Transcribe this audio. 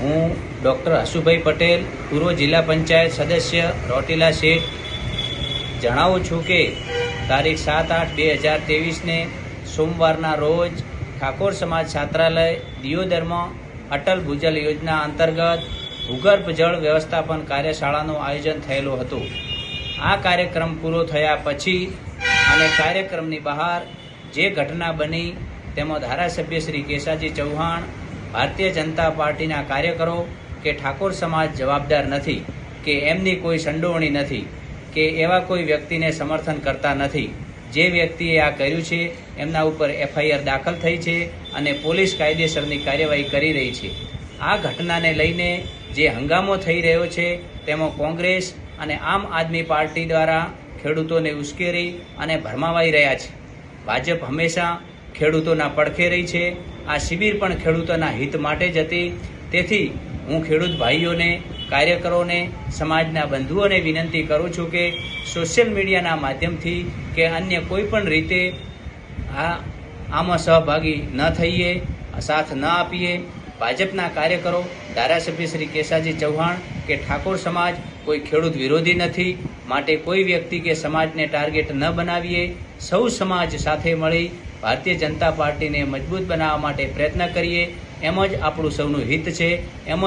હું ડૉક્ટર હસુભાઈ પટેલ, પૂર્વ જિલ્લા પંચાયત સદસ્ય રોટીલા શેઠ. જણાવું છું કે તારીખ સાત આઠ બે હજાર ત્રેવીસને સોમવારના રોજ ઠાકોર સમાજ છાત્રાલય દિયોદરમાં અટલ ભૂજલ યોજના અંતર્ગત ભૂગર્ભ જળ વ્યવસ્થાપન કાર્યશાળાનું આયોજન થયેલું હતું. આ કાર્યક્રમ પૂરો થયા પછી અને કાર્યક્રમની બહાર જે ઘટના બની તેમાં ધારાસભ્ય શ્રી કેશાજી ચૌહાણ ભારતીય જનતા પાર્ટીના કાર્યકરો કે ઠાકોર સમાજ જવાબદાર નથી, કે એમની કોઈ સંડોવણી નથી, કે એવા કોઈ વ્યક્તિને સમર્થન કરતા નથી. જે વ્યક્તિએ આ કર્યું છે, એમના ઉપર એફઆઈઆર દાખલ થઈ છે અને પોલીસ કાયદેસરની કાર્યવાહી કરી રહી છે. આ ઘટનાને લઈને જે હંગામો થઈ રહ્યો છે, તેમાં કોંગ્રેસ અને આમ આદમી પાર્ટી દ્વારા ખેડૂતોને ઉશ્કેરી અને ભરમાવાઈ રહ્યા છે. ભાજપ હંમેશા ખેડૂતોના પડખે રહી છે. આ શિબિર પણ ખેડૂતોના હિત માટે જ હતી. તેથી હું ખેડૂત ભાઈઓને, કાર્યકરોને, સમાજના બંધુઓને વિનંતી કરું છું કે સોશિયલ મીડિયાના માધ્યમથી કે અન્ય કોઈ પણ રીતે આ આમાં સહભાગી ન થઈએ, સાથ ન આપીએ ભાજપના કાર્યકરો, ધારાસભ્ય શ્રી કેશાજી ચૌહાણ કે ઠાકોર સમાજ કોઈ ખેડૂત વિરોધી નથી, માટે કોઈ વ્યક્તિ કે સમાજને ટાર્ગેટ ન બનાવીએ, સૌ સમાજ સાથે મળી ભારતીય જનતા પાર્ટીને મજબૂત બનાવવા માટે પ્રયત્ન કરીએ, એમ જ આપણું સૌનું હિત છે, એમ જ